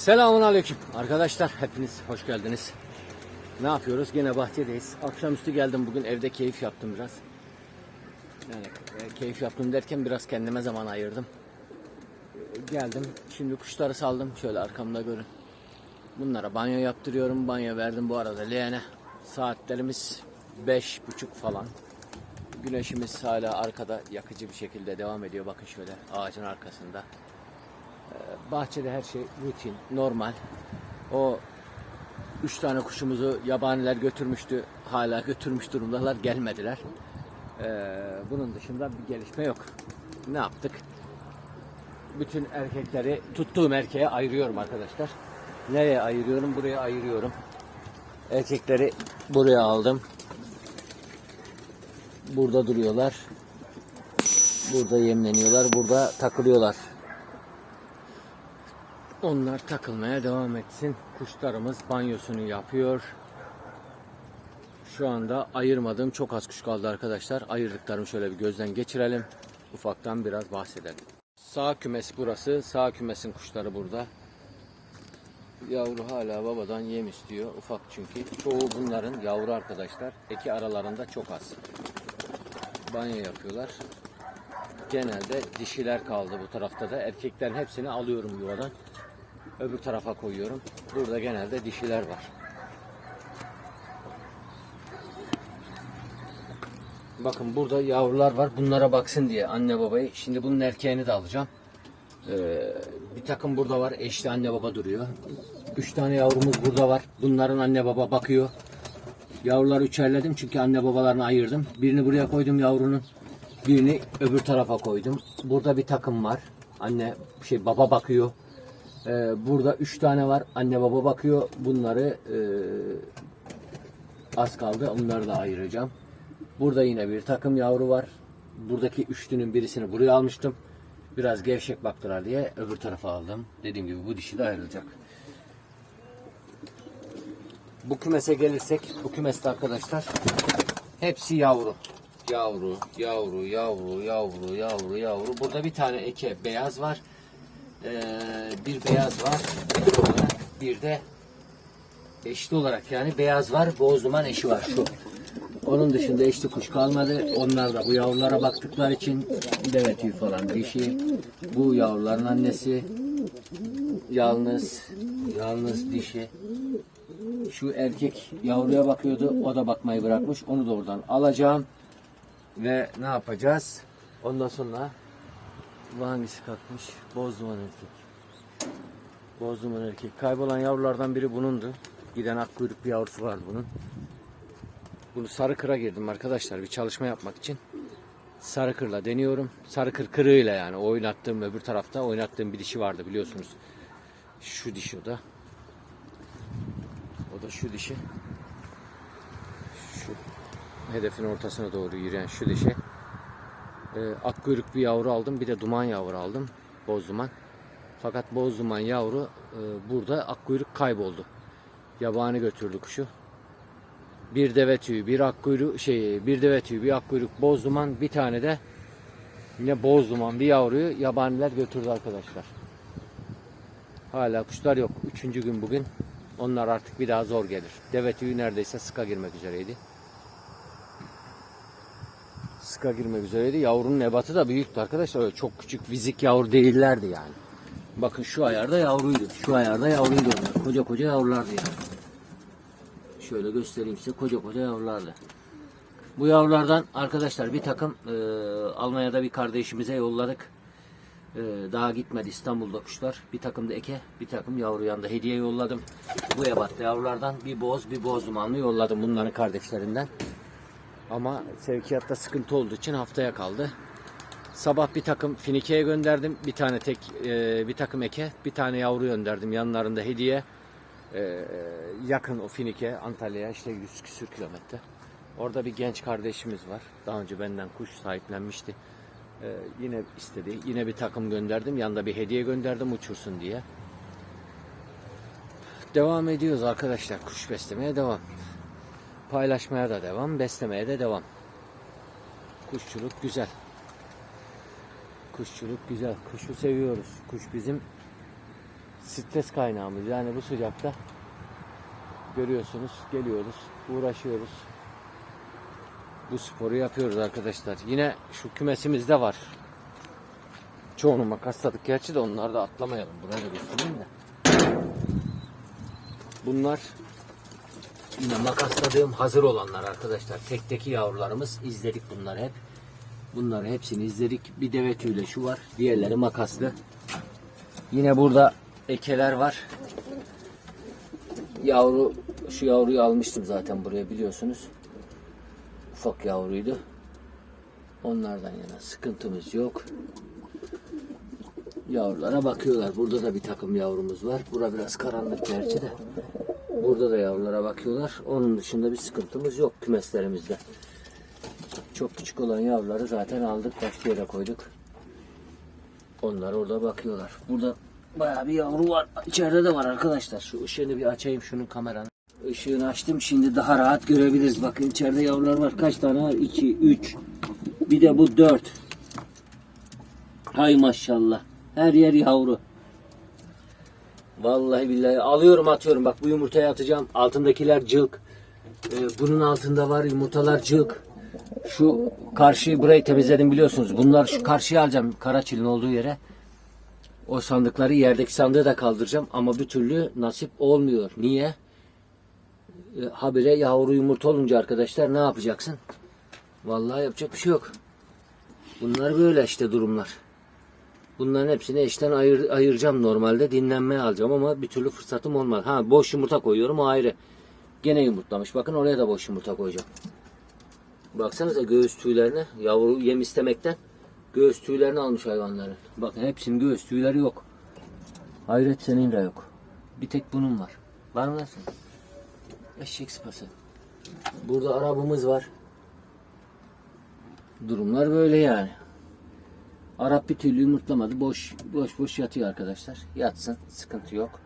Selamun Aleyküm arkadaşlar hepiniz hoş geldiniz. Ne yapıyoruz? Gene bahçedeyiz. Akşamüstü geldim bugün evde keyif yaptım biraz. Yani e, keyif yaptım derken biraz kendime zaman ayırdım. E, Geldim şimdi kuşları saldım şöyle arkamda görün. Bunlara banyo yaptırıyorum. Banyo verdim bu arada leğene. Saatlerimiz beş buçuk falan. Güneşimiz hala arkada yakıcı bir şekilde devam ediyor. Bakın şöyle ağacın arkasında. Bahçede her şey rutin, normal. O üç tane kuşumuzu yabaniler götürmüştü. Hala götürmüş durumdalar. Gelmediler. Ee, bunun dışında bir gelişme yok. Ne yaptık? Bütün erkekleri tuttuğum erkeğe ayırıyorum arkadaşlar. Nereye ayırıyorum? Buraya ayırıyorum. Erkekleri buraya aldım. Burada duruyorlar. Burada yemleniyorlar. Burada takılıyorlar. Onlar takılmaya devam etsin. Kuşlarımız banyosunu yapıyor. Şu anda ayırmadığım çok az kuş kaldı arkadaşlar. Ayırdıklarımı şöyle bir gözden geçirelim. Ufaktan biraz bahsedelim. Sağ kümes burası. Sağ kümesin kuşları burada. Yavru hala babadan yem istiyor. Ufak çünkü. Çoğu bunların yavru arkadaşlar. Eki aralarında çok az. Banyo yapıyorlar. Genelde dişiler kaldı bu tarafta da. Erkeklerin hepsini alıyorum yuvadan öbür tarafa koyuyorum. Burada genelde dişiler var. Bakın burada yavrular var. Bunlara baksın diye anne babayı. Şimdi bunun erkeğini de alacağım. Ee, bir takım burada var. Eşli anne baba duruyor. Üç tane yavrumuz burada var. Bunların anne baba bakıyor. Yavruları üçerledim çünkü anne babalarını ayırdım. Birini buraya koydum yavrunun. Birini öbür tarafa koydum. Burada bir takım var. Anne şey baba bakıyor. Ee, burada üç tane var. Anne baba bakıyor. Bunları e, az kaldı. Onları da ayıracağım. Burada yine bir takım yavru var. Buradaki üçlünün birisini buraya almıştım. Biraz gevşek baktılar diye öbür tarafa aldım. Dediğim gibi bu dişi de ayrılacak. Bu kümese gelirsek, bu kümeste arkadaşlar hepsi yavru. Yavru, yavru, yavru, yavru, yavru, yavru. Burada bir tane eke beyaz var. Ee, bir beyaz var. Bir de eşli olarak yani beyaz var. Boz duman eşi var şu. Onun dışında eşli kuş kalmadı. Onlar da bu yavrulara baktıkları için deve tüyü falan dişi. Bu yavruların annesi yalnız yalnız dişi. Şu erkek yavruya bakıyordu. O da bakmayı bırakmış. Onu da oradan alacağım. Ve ne yapacağız? Ondan sonra bu hangisi kalkmış? Bozduman erkek. Bozduman erkek. Kaybolan yavrulardan biri bunundu. Giden ak kuyruk bir yavrusu vardı bunun. Bunu sarı kıra girdim arkadaşlar bir çalışma yapmak için. Sarı kırla deniyorum. Sarı kır kırığıyla yani oynattığım öbür tarafta oynattığım bir dişi vardı biliyorsunuz. Şu dişi o da. O da şu dişi. Şu hedefin ortasına doğru yürüyen şu dişi. Ee, ak kuyruk bir yavru aldım. Bir de duman yavru aldım. Boz duman. Fakat boz duman yavru e, burada ak kuyruk kayboldu. Yabani götürdü kuşu. Bir deve tüyü, bir ak kuyruk şey, bir deve tüyü, bir ak kuyruk boz duman, bir tane de yine boz duman bir yavruyu yabaniler götürdü arkadaşlar. Hala kuşlar yok. Üçüncü gün bugün. Onlar artık bir daha zor gelir. Deve tüyü neredeyse sıka girmek üzereydi. Sıka girmek üzereydi. Yavrunun ebatı da büyüktü arkadaşlar. Öyle çok küçük fizik yavru değillerdi yani. Bakın şu ayarda yavruydu. Şu ayarda yavruydu onlar. Koca koca yavrulardı yani. Şöyle göstereyim size. Koca koca yavrulardı. Bu yavrulardan arkadaşlar bir takım e, Almanya'da bir kardeşimize yolladık. E, daha gitmedi İstanbul'da kuşlar. Bir takım da eke, bir takım yavru yanında hediye yolladım. Bu ebatta yavrulardan bir boz, bir boz dumanlı yolladım bunların kardeşlerinden. Ama sevkiyatta sıkıntı olduğu için haftaya kaldı. Sabah bir takım finikeye gönderdim. Bir tane tek e, bir takım eke, bir tane yavru gönderdim. Yanlarında hediye. E, yakın o finike Antalya'ya işte 100 küsür kilometre. Orada bir genç kardeşimiz var. Daha önce benden kuş sahiplenmişti. E, yine istedi. Yine bir takım gönderdim. Yanında bir hediye gönderdim uçursun diye. Devam ediyoruz arkadaşlar. Kuş beslemeye devam. Paylaşmaya da devam, beslemeye de devam. Kuşçuluk güzel. Kuşçuluk güzel. Kuşu seviyoruz. Kuş bizim stres kaynağımız. Yani bu sıcakta görüyorsunuz geliyoruz, uğraşıyoruz. Bu sporu yapıyoruz arkadaşlar. Yine şu kümesimizde var. Çoğunu makasladık gerçi de onları da atlamayalım. Buraya da göstereyim de. Bunlar yine makasladığım hazır olanlar arkadaşlar. Tekteki yavrularımız izledik bunları hep. Bunları hepsini izledik. Bir deve tüyle şu var. Diğerleri makaslı. Yine burada ekeler var. Yavru şu yavruyu almıştım zaten buraya biliyorsunuz. Ufak yavruydu. Onlardan yana sıkıntımız yok. Yavrulara bakıyorlar. Burada da bir takım yavrumuz var. Bura biraz karanlık gerçi de. Burada da yavrulara bakıyorlar. Onun dışında bir sıkıntımız yok kümeslerimizde. Çok küçük olan yavruları zaten aldık. Başka yere koyduk. Onlar orada bakıyorlar. Burada bayağı bir yavru var. İçeride de var arkadaşlar. Şu ışığını bir açayım şunun kameranın. Işığını açtım. Şimdi daha rahat görebiliriz. Bakın içeride yavrular var. Kaç tane var? 2, 3. Bir de bu 4. Hay maşallah. Her yer yavru. Vallahi billahi alıyorum atıyorum. Bak bu yumurtayı atacağım. Altındakiler cılk. Ee, bunun altında var yumurtalar cılk. Şu karşıyı burayı temizledim biliyorsunuz. Bunlar şu karşıya alacağım Karaçil'in olduğu yere. O sandıkları yerdeki sandığı da kaldıracağım ama bir türlü nasip olmuyor. Niye? E, habire yavru yumurta olunca arkadaşlar ne yapacaksın? Vallahi yapacak bir şey yok. Bunlar böyle işte durumlar. Bunların hepsini eşten ayır, ayıracağım normalde. Dinlenmeye alacağım ama bir türlü fırsatım olmadı. Ha boş yumurta koyuyorum o ayrı. Gene yumurtlamış. Bakın oraya da boş yumurta koyacağım. Baksanıza göğüs tüylerine. Yavru yem istemekten göğüs tüylerini almış hayvanların. Bakın hepsinin göğüs tüyleri yok. Hayret senin de yok. Bir tek bunun var. Var mı nasıl? Eşek sıpası. Burada arabamız var. Durumlar böyle yani. Arap bir türlü yumurtlamadı. Boş boş boş yatıyor arkadaşlar. Yatsın. Sıkıntı yok.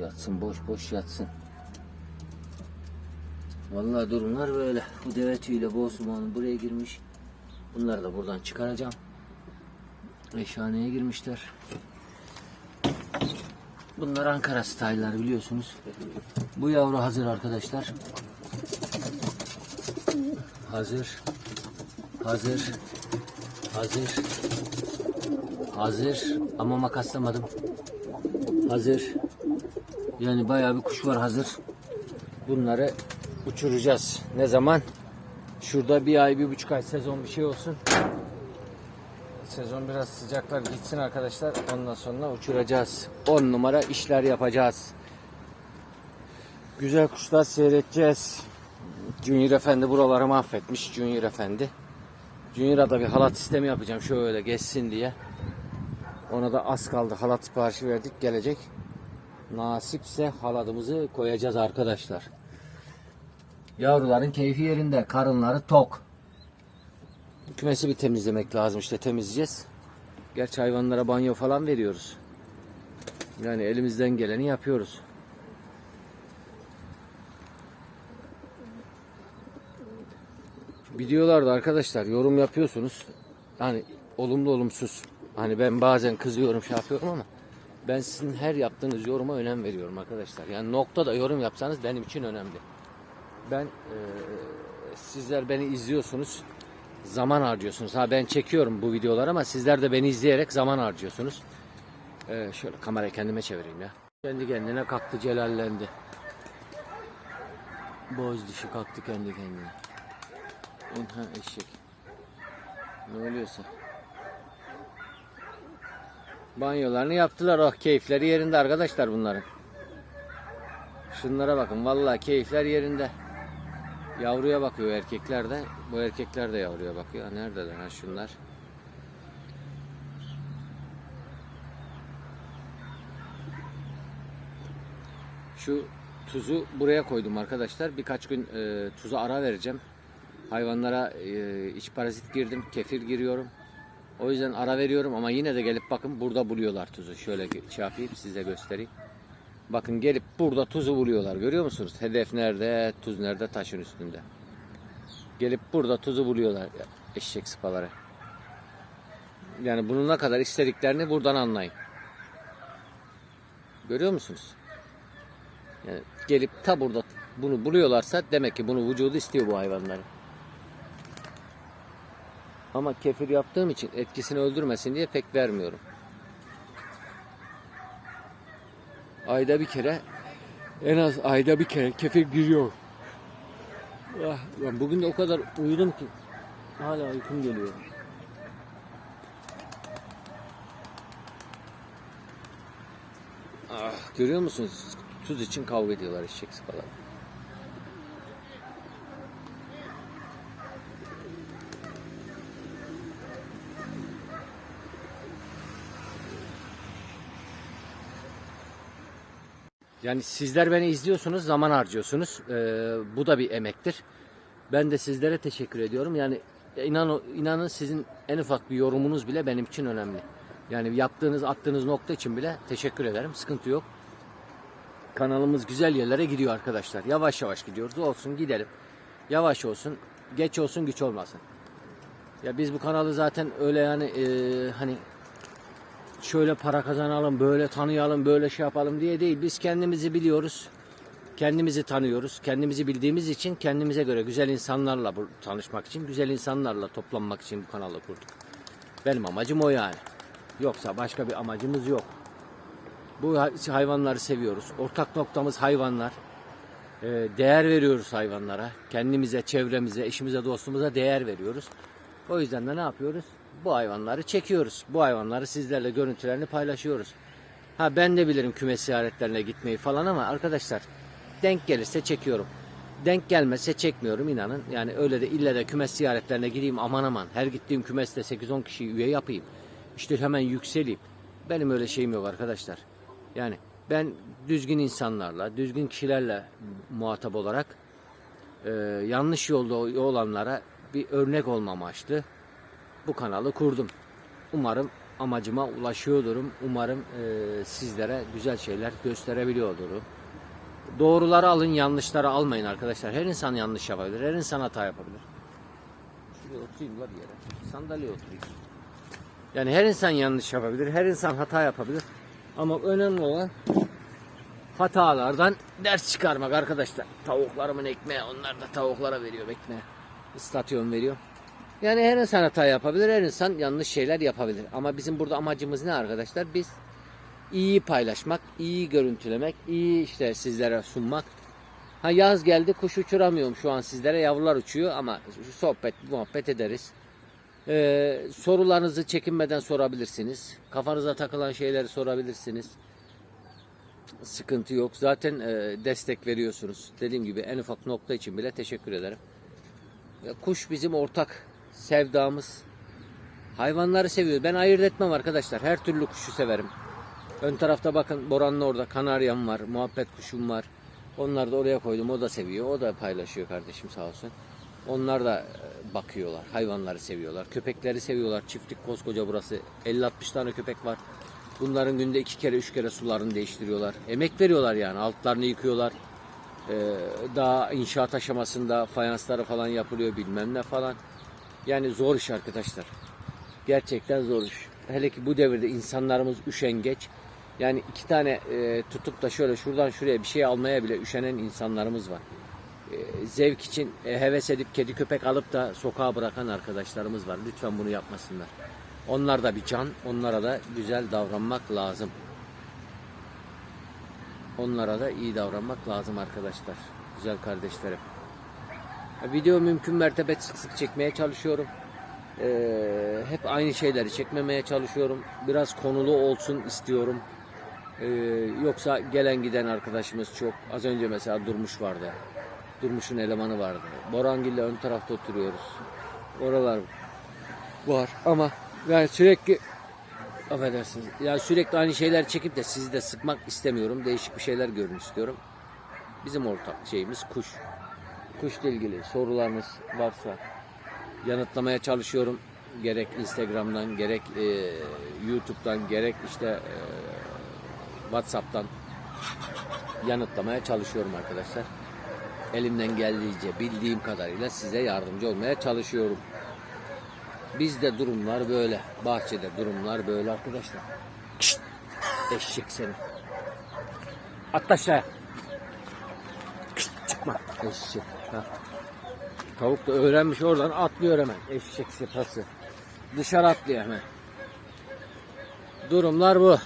Yatsın boş boş yatsın. Vallahi durumlar böyle. Bu deve tüyüyle bozdumanın buraya girmiş. Bunları da buradan çıkaracağım. Eşhaneye girmişler. Bunlar Ankara style'lar biliyorsunuz. Bu yavru hazır arkadaşlar. Hazır. Hazır. Hazır. Hazır. Ama makaslamadım. Hazır. Yani bayağı bir kuş var hazır. Bunları uçuracağız. Ne zaman? Şurada bir ay, bir buçuk ay sezon bir şey olsun. Sezon biraz sıcaklar gitsin arkadaşlar. Ondan sonra uçuracağız. 10 numara işler yapacağız. Güzel kuşlar seyredeceğiz. Junior Efendi buraları mahvetmiş. Junior Efendi. Junior'a da bir halat sistemi yapacağım şöyle geçsin diye. Ona da az kaldı. Halat siparişi verdik gelecek. Nasipse halatımızı koyacağız arkadaşlar. Yavruların keyfi yerinde. Karınları tok. Kümesi bir temizlemek lazım işte temizleyeceğiz. Gerçi hayvanlara banyo falan veriyoruz. Yani elimizden geleni yapıyoruz. Videolarda arkadaşlar yorum yapıyorsunuz. Hani olumlu olumsuz. Hani ben bazen kızıyorum şey yapıyorum ama ben sizin her yaptığınız yoruma önem veriyorum arkadaşlar. Yani noktada yorum yapsanız benim için önemli. Ben eee, sizler beni izliyorsunuz. Zaman harcıyorsunuz. Ha ben çekiyorum bu videoları ama sizler de beni izleyerek zaman harcıyorsunuz. Eee, şöyle kamerayı kendime çevireyim ya. Kendi kendine kalktı celallendi. Boz dişi kalktı kendi kendine. Ha eşek. Ne oluyorsa. Banyolarını yaptılar. Oh keyifleri yerinde arkadaşlar bunların. Şunlara bakın. Vallahi keyifler yerinde. Yavruya bakıyor erkekler de. Bu erkekler de yavruya bakıyor. Neredeler ha şunlar? Şu tuzu buraya koydum arkadaşlar. Birkaç gün e, tuza ara vereceğim. Hayvanlara e, iç parazit girdim. Kefir giriyorum. O yüzden ara veriyorum ama yine de gelip bakın burada buluyorlar tuzu. Şöyle şey size göstereyim. Bakın gelip burada tuzu buluyorlar. Görüyor musunuz? Hedef nerede? Tuz nerede? Taşın üstünde. Gelip burada tuzu buluyorlar. Eşek sıpaları. Yani bunu ne kadar istediklerini buradan anlayın. Görüyor musunuz? Yani gelip ta burada bunu buluyorlarsa demek ki bunu vücudu istiyor bu hayvanların. Ama kefir yaptığım için etkisini öldürmesin diye pek vermiyorum. Ayda bir kere en az ayda bir kere kefir giriyor. Ah, ben bugün de o kadar uyudum ki hala uykum geliyor. Ah, görüyor musunuz? Tuz için kavga ediyorlar eşek sıpalar. Yani sizler beni izliyorsunuz, zaman harcıyorsunuz. Ee, bu da bir emektir. Ben de sizlere teşekkür ediyorum. Yani inan, inanın sizin en ufak bir yorumunuz bile benim için önemli. Yani yaptığınız, attığınız nokta için bile teşekkür ederim. Sıkıntı yok. Kanalımız güzel yerlere gidiyor arkadaşlar. Yavaş yavaş gidiyoruz. Olsun gidelim. Yavaş olsun. Geç olsun güç olmasın. Ya biz bu kanalı zaten öyle yani e, hani şöyle para kazanalım, böyle tanıyalım, böyle şey yapalım diye değil. Biz kendimizi biliyoruz. Kendimizi tanıyoruz. Kendimizi bildiğimiz için kendimize göre güzel insanlarla tanışmak için, güzel insanlarla toplanmak için bu kanalı kurduk. Benim amacım o yani. Yoksa başka bir amacımız yok. Bu hay- hayvanları seviyoruz. Ortak noktamız hayvanlar. Ee, değer veriyoruz hayvanlara. Kendimize, çevremize, eşimize, dostumuza değer veriyoruz. O yüzden de ne yapıyoruz? Bu hayvanları çekiyoruz. Bu hayvanları sizlerle görüntülerini paylaşıyoruz. Ha ben de bilirim kümes ziyaretlerine gitmeyi falan ama arkadaşlar denk gelirse çekiyorum. Denk gelmezse çekmiyorum inanın. Yani öyle de ille de kümes ziyaretlerine gideyim aman aman. Her gittiğim kümeste 8-10 kişiyi üye yapayım. İşte hemen yükseleyim. Benim öyle şeyim yok arkadaşlar. Yani ben düzgün insanlarla, düzgün kişilerle muhatap olarak e, yanlış yolda olanlara bir örnek olma amaçlı bu kanalı kurdum. Umarım amacıma ulaşıyordurum. Umarım e, sizlere güzel şeyler gösterebiliyordurum. Doğruları alın, yanlışları almayın arkadaşlar. Her insan yanlış yapabilir, her insan hata yapabilir. Şuraya oturayım bir yere. Sandalyeye oturayım. Yani her insan yanlış yapabilir, her insan hata yapabilir. Ama önemli olan hatalardan ders çıkarmak arkadaşlar. Tavuklarımın ekmeği, onlar da tavuklara veriyor ekmeği. Islatıyorum veriyor. Yani her insan hata yapabilir, her insan yanlış şeyler yapabilir. Ama bizim burada amacımız ne arkadaşlar? Biz iyi paylaşmak, iyi görüntülemek, iyi işte sizlere sunmak. Ha yaz geldi kuş uçuramıyorum şu an sizlere yavrular uçuyor ama sohbet muhabbet ederiz. Ee, sorularınızı çekinmeden sorabilirsiniz. Kafanıza takılan şeyleri sorabilirsiniz. Sıkıntı yok. Zaten e, destek veriyorsunuz. Dediğim gibi en ufak nokta için bile teşekkür ederim. Kuş bizim ortak sevdamız. Hayvanları seviyoruz. Ben ayırt etmem arkadaşlar. Her türlü kuşu severim. Ön tarafta bakın Boran'ın orada kanaryam var, muhabbet kuşum var. Onları da oraya koydum. O da seviyor. O da paylaşıyor kardeşim sağ olsun. Onlar da e, bakıyorlar. Hayvanları seviyorlar. Köpekleri seviyorlar. Çiftlik koskoca burası. 50-60 tane köpek var. Bunların günde iki kere üç kere sularını değiştiriyorlar. Emek veriyorlar yani. Altlarını yıkıyorlar. Ee, daha inşaat aşamasında fayansları falan yapılıyor bilmem ne falan. Yani zor iş arkadaşlar. Gerçekten zor iş. Hele ki bu devirde insanlarımız üşengeç. Yani iki tane e, tutup da şöyle şuradan şuraya bir şey almaya bile üşenen insanlarımız var. E, zevk için e, heves edip kedi köpek alıp da sokağa bırakan arkadaşlarımız var. Lütfen bunu yapmasınlar. Onlar da bir can. Onlara da güzel davranmak lazım. Onlara da iyi davranmak lazım arkadaşlar. Güzel kardeşlerim. Video mümkün mertebe sık sık çekmeye çalışıyorum. Ee, hep aynı şeyleri çekmemeye çalışıyorum. Biraz konulu olsun istiyorum. Ee, yoksa gelen giden arkadaşımız çok. Az önce mesela Durmuş vardı. Durmuş'un elemanı vardı. Borangil'le ön tarafta oturuyoruz. Oralar var ama yani sürekli affedersiniz. Yani sürekli aynı şeyler çekip de sizi de sıkmak istemiyorum. Değişik bir şeyler görün istiyorum. Bizim ortak şeyimiz kuş. Kuşla ilgili sorularınız varsa yanıtlamaya çalışıyorum. Gerek Instagram'dan, gerek e, YouTube'dan, gerek işte e, WhatsApp'tan yanıtlamaya çalışıyorum arkadaşlar. Elimden geldiğince bildiğim kadarıyla size yardımcı olmaya çalışıyorum. Bizde durumlar böyle. Bahçede durumlar böyle arkadaşlar. Eşek seni. Atla aşağıya. Çıkma. Eşek. Tavuk da öğrenmiş oradan atlıyor hemen. Eşek sıpası. Dışarı atlıyor hemen. Durumlar bu.